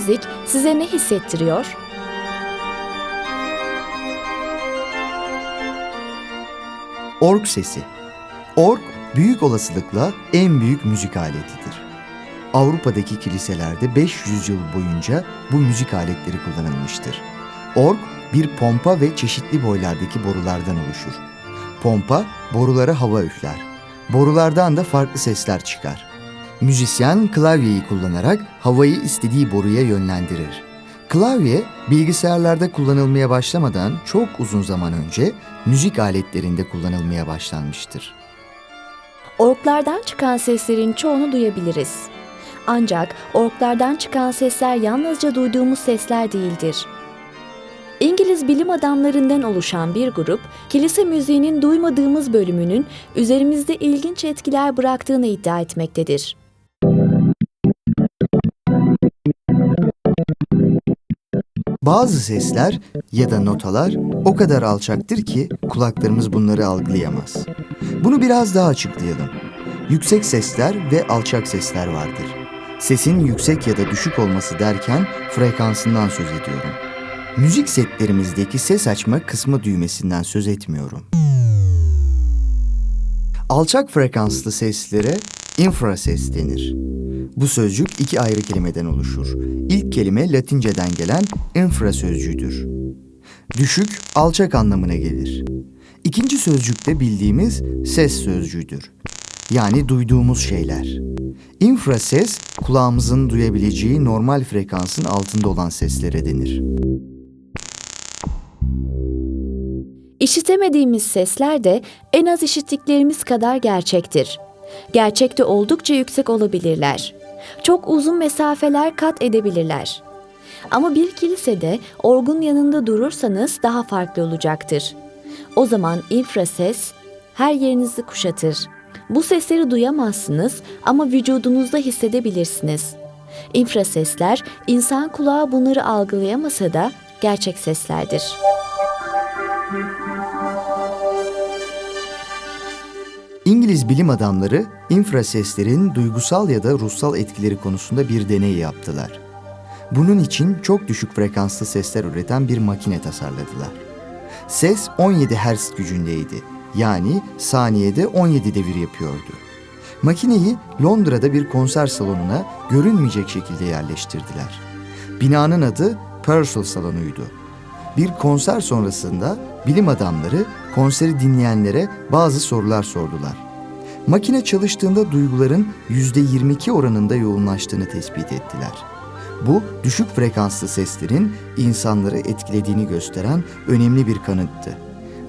müzik size ne hissettiriyor? Org sesi. Org büyük olasılıkla en büyük müzik aletidir. Avrupa'daki kiliselerde 500 yıl boyunca bu müzik aletleri kullanılmıştır. Org bir pompa ve çeşitli boylardaki borulardan oluşur. Pompa borulara hava üfler. Borulardan da farklı sesler çıkar. Müzisyen klavyeyi kullanarak havayı istediği boruya yönlendirir. Klavye bilgisayarlarda kullanılmaya başlamadan çok uzun zaman önce müzik aletlerinde kullanılmaya başlanmıştır. Orklardan çıkan seslerin çoğunu duyabiliriz. Ancak orklardan çıkan sesler yalnızca duyduğumuz sesler değildir. İngiliz bilim adamlarından oluşan bir grup, kilise müziğinin duymadığımız bölümünün üzerimizde ilginç etkiler bıraktığını iddia etmektedir. Bazı sesler ya da notalar o kadar alçaktır ki kulaklarımız bunları algılayamaz. Bunu biraz daha açıklayalım. Yüksek sesler ve alçak sesler vardır. Sesin yüksek ya da düşük olması derken frekansından söz ediyorum. Müzik setlerimizdeki ses açma kısmı düğmesinden söz etmiyorum. Alçak frekanslı seslere infrases denir. Bu sözcük iki ayrı kelimeden oluşur. İlk kelime Latinceden gelen infra sözcüğüdür. Düşük, alçak anlamına gelir. İkinci sözcük de bildiğimiz ses sözcüğüdür. Yani duyduğumuz şeyler. İnfrases, kulağımızın duyabileceği normal frekansın altında olan seslere denir. İşitemediğimiz sesler de en az işittiklerimiz kadar gerçektir. Gerçekte oldukça yüksek olabilirler. Çok uzun mesafeler kat edebilirler. Ama bir kilisede orgun yanında durursanız daha farklı olacaktır. O zaman infrases her yerinizi kuşatır. Bu sesleri duyamazsınız ama vücudunuzda hissedebilirsiniz. İnfrasesler insan kulağı bunları algılayamasa da gerçek seslerdir. İngiliz bilim adamları infraseslerin duygusal ya da ruhsal etkileri konusunda bir deney yaptılar. Bunun için çok düşük frekanslı sesler üreten bir makine tasarladılar. Ses 17 Hz gücündeydi. Yani saniyede 17 devir yapıyordu. Makineyi Londra'da bir konser salonuna görünmeyecek şekilde yerleştirdiler. Binanın adı Purcell Salonu'ydu. Bir konser sonrasında bilim adamları konseri dinleyenlere bazı sorular sordular. Makine çalıştığında duyguların %22 oranında yoğunlaştığını tespit ettiler. Bu düşük frekanslı seslerin insanları etkilediğini gösteren önemli bir kanıttı.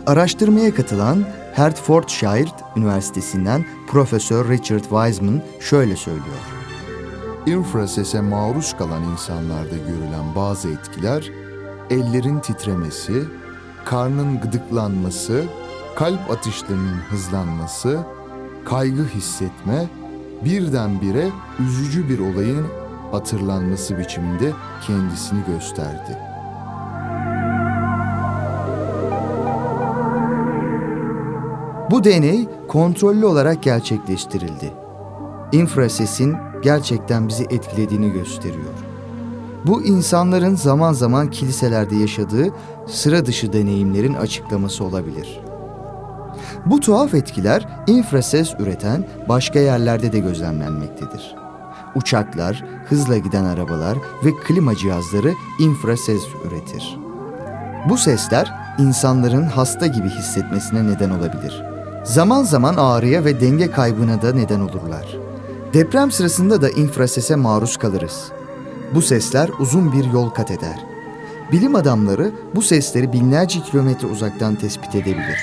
Araştırmaya katılan Hertfordshire Üniversitesi'nden Profesör Richard Wiseman şöyle söylüyor. İnfrasese maruz kalan insanlarda görülen bazı etkiler, ellerin titremesi, karnın gıdıklanması, kalp atışlarının hızlanması, kaygı hissetme, birdenbire üzücü bir olayın hatırlanması biçiminde kendisini gösterdi. Bu deney kontrollü olarak gerçekleştirildi. İnfrasesin gerçekten bizi etkilediğini gösteriyor. Bu insanların zaman zaman kiliselerde yaşadığı sıra dışı deneyimlerin açıklaması olabilir. Bu tuhaf etkiler infrases üreten başka yerlerde de gözlemlenmektedir. Uçaklar, hızla giden arabalar ve klima cihazları infrases üretir. Bu sesler insanların hasta gibi hissetmesine neden olabilir. Zaman zaman ağrıya ve denge kaybına da neden olurlar. Deprem sırasında da infrasese maruz kalırız. Bu sesler uzun bir yol kat eder. Bilim adamları bu sesleri binlerce kilometre uzaktan tespit edebilir.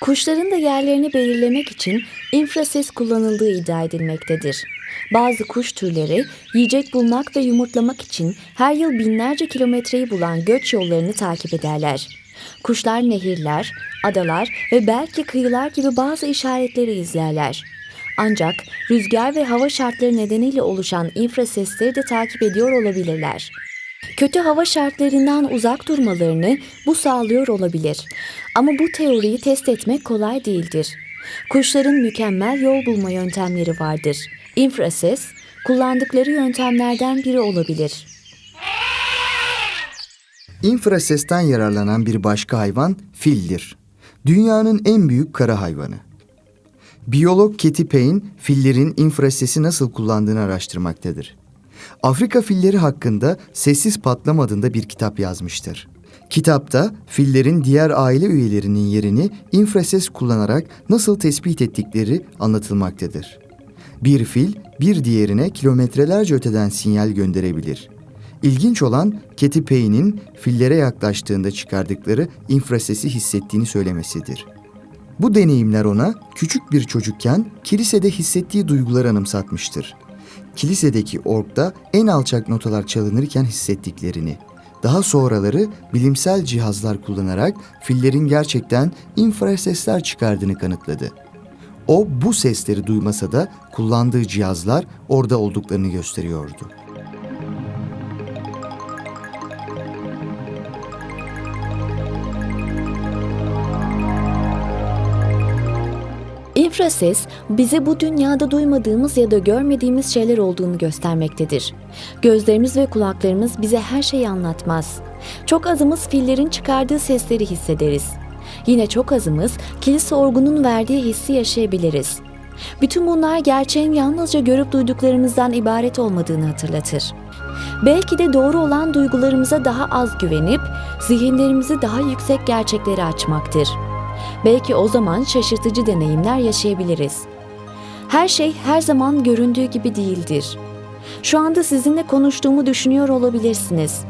Kuşların da yerlerini belirlemek için infrases kullanıldığı iddia edilmektedir. Bazı kuş türleri yiyecek bulmak ve yumurtlamak için her yıl binlerce kilometreyi bulan göç yollarını takip ederler. Kuşlar nehirler, adalar ve belki kıyılar gibi bazı işaretleri izlerler. Ancak rüzgar ve hava şartları nedeniyle oluşan infrasesleri de takip ediyor olabilirler. Kötü hava şartlarından uzak durmalarını bu sağlıyor olabilir. Ama bu teoriyi test etmek kolay değildir. Kuşların mükemmel yol bulma yöntemleri vardır. İnfrases, kullandıkları yöntemlerden biri olabilir. İnfrasesten yararlanan bir başka hayvan fildir. Dünyanın en büyük kara hayvanı. Biyolog Katy Payne, fillerin infrasesi nasıl kullandığını araştırmaktadır. Afrika filleri hakkında Sessiz Patlama adında bir kitap yazmıştır. Kitapta fillerin diğer aile üyelerinin yerini infrases kullanarak nasıl tespit ettikleri anlatılmaktadır. Bir fil bir diğerine kilometrelerce öteden sinyal gönderebilir. İlginç olan Katy Payne'in fillere yaklaştığında çıkardıkları infrasesi hissettiğini söylemesidir. Bu deneyimler ona küçük bir çocukken kilisede hissettiği duyguları anımsatmıştır. Kilisedeki orgda en alçak notalar çalınırken hissettiklerini, daha sonraları bilimsel cihazlar kullanarak fillerin gerçekten infrasesler çıkardığını kanıtladı. O bu sesleri duymasa da kullandığı cihazlar orada olduklarını gösteriyordu. İnfrases bize bu dünyada duymadığımız ya da görmediğimiz şeyler olduğunu göstermektedir. Gözlerimiz ve kulaklarımız bize her şeyi anlatmaz. Çok azımız fillerin çıkardığı sesleri hissederiz. Yine çok azımız kilise orgunun verdiği hissi yaşayabiliriz. Bütün bunlar gerçeğin yalnızca görüp duyduklarımızdan ibaret olmadığını hatırlatır. Belki de doğru olan duygularımıza daha az güvenip zihinlerimizi daha yüksek gerçeklere açmaktır. Belki o zaman şaşırtıcı deneyimler yaşayabiliriz. Her şey her zaman göründüğü gibi değildir. Şu anda sizinle konuştuğumu düşünüyor olabilirsiniz.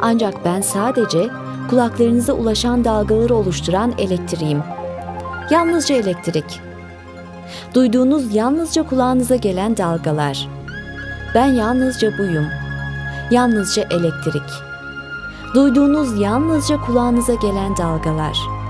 Ancak ben sadece kulaklarınıza ulaşan dalgaları oluşturan elektriğim. Yalnızca elektrik. Duyduğunuz yalnızca kulağınıza gelen dalgalar. Ben yalnızca buyum. Yalnızca elektrik. Duyduğunuz yalnızca kulağınıza gelen dalgalar.''